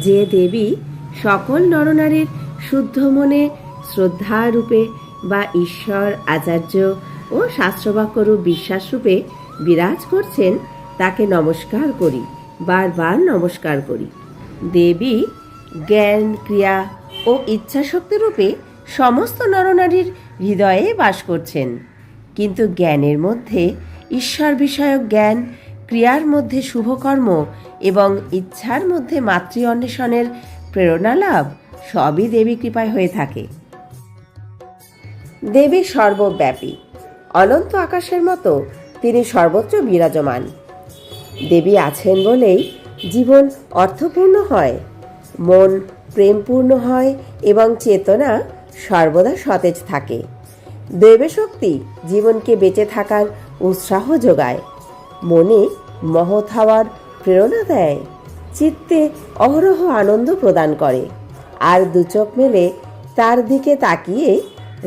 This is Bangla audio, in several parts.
যে দেবী সকল নরনারীর শুদ্ধ মনে শ্রদ্ধারূপে বা ঈশ্বর, আচার্য ও শাস্ত্রবাক্যরূপ বিশ্বাসরূপে বিরাজ করছেন, তাকে নমস্কার করি, বারবার নমস্কার করি। দেবী জ্ঞান, ক্রিয়া ও ইচ্ছাশক্তি রূপে সমস্ত নরনারীর হৃদয়ে বাস করছেন। কিন্তু জ্ঞানের মধ্যে ঈশ্বর বিষয়ক জ্ঞান ক্রিয়ার মধ্যে শুভকর্ম এবং ইচ্ছার মধ্যে মাতৃ অন্বেষণের প্রেরণা লাভ, সবই দেবী কৃপায় হয়ে থাকে। দেবী সর্বব্যাপী। অনন্ত আকাশের মতো তিনি সর্বত্র বিরাজমান। দেবী আছেন বলেই জীবন অর্থপূর্ণ হয়, মন প্রেমপূর্ণ হয় এবং চেতনা সর্বদা সতেজ থাকে। দেবশক্তি জীবনকে বেঁচে থাকার উৎসাহ যোগায়। মনে মহৎ হওয়ার প্রেরণা দেয়, চিত্তে অহরহ আনন্দ প্রদান করে। আর দুচোখ মেলে তার দিকে তাকিয়ে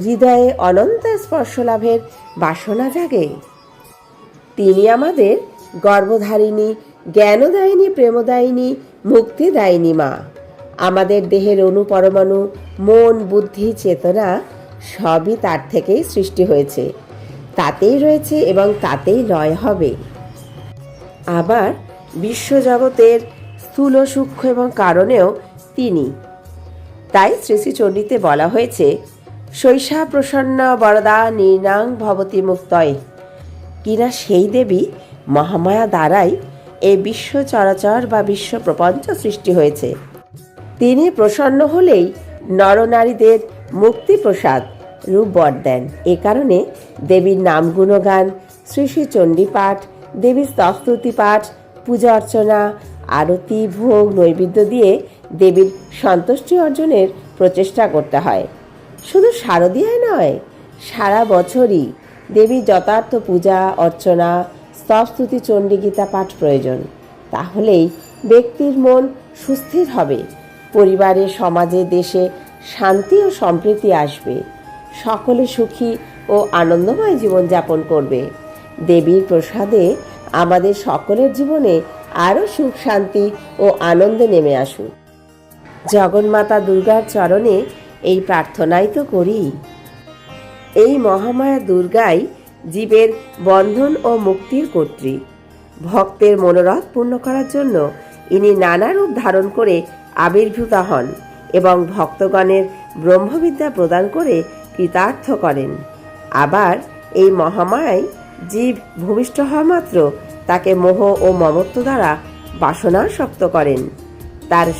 হৃদয়ে অনন্ত স্পর্শ লাভের বাসনা জাগে। তিনি আমাদের গর্ভধারিণী, জ্ঞানদায়িনী, প্রেমদায়িনী, মুক্তিদায়িনী মা। আমাদের দেহের অনুপরমাণু মন, বুদ্ধি, চেতনা সবই তার থেকেই সৃষ্টি হয়েছে। তাতেই রয়েছে এবং তাতেই লয় হবে। আবার বিশ্বজগতের স্থূল সূক্ষ্ম এবং কারণেও তিনি। তাই শ্রী শ্রী চণ্ডীতে বলা হয়েছে শৈশা প্রসন্ন বরদা নির্নাং ভবতী মুক্তয়। কিনা সেই দেবী মহামায়া দ্বারাই এই বিশ্ব চরাচর বা বিশ্ব প্রপঞ্চ সৃষ্টি হয়েছে। তিনি প্রসন্ন হলেই নরনারীদের মুক্তি প্রসাদ রূপ বর দেন। এ কারণে দেবীর নাম গুণগান শ্রী শ্রী চণ্ডী পাঠ দেবীর স্তস্তুতি পাঠ, পূজা অর্চনা, আরতি, ভোগ, নৈবেদ্য দিয়ে দেবীর সন্তুষ্টি অর্জনের প্রচেষ্টা করতে হয়। শুধু শারদীয়ায় নয়, সারা বছরই দেবীর যথার্থ পূজা, অর্চনা স্তবস্তুতি চণ্ডী গীতা পাঠ প্রয়োজন। তাহলেই ব্যক্তির মন সুস্থির হবে। পরিবারে, সমাজে, দেশে শান্তি ও সম্প্রীতি আসবে। সকলে সুখী ও আনন্দময় জীবনযাপন করবে। দেবীর প্রসাদে আমাদের সকলের জীবনে আরও সুখ, শান্তি ও আনন্দ নেমে আসুক। জগন্মাতা দুর্গার চরণে এই প্রার্থনাই তো করি। এই মহামায়া দুর্গাই জীবের বন্ধন ও মুক্তির কর্ত্রী ভক্তের মনোরথ পূর্ণ করার জন্য ইনি নানা রূপ ধারণ করে আবির্ভূত হন এবং ভক্তগণের ব্রহ্মবিদ্যা প্রদান করে কৃতার্থ করেন। আবার এই মহামায়াই জীব ভূমিষ্ঠ হওয়া মাত্র তাকে মোহ ও মমত্ব দ্বারা বাসনা শক্ত করেন। তার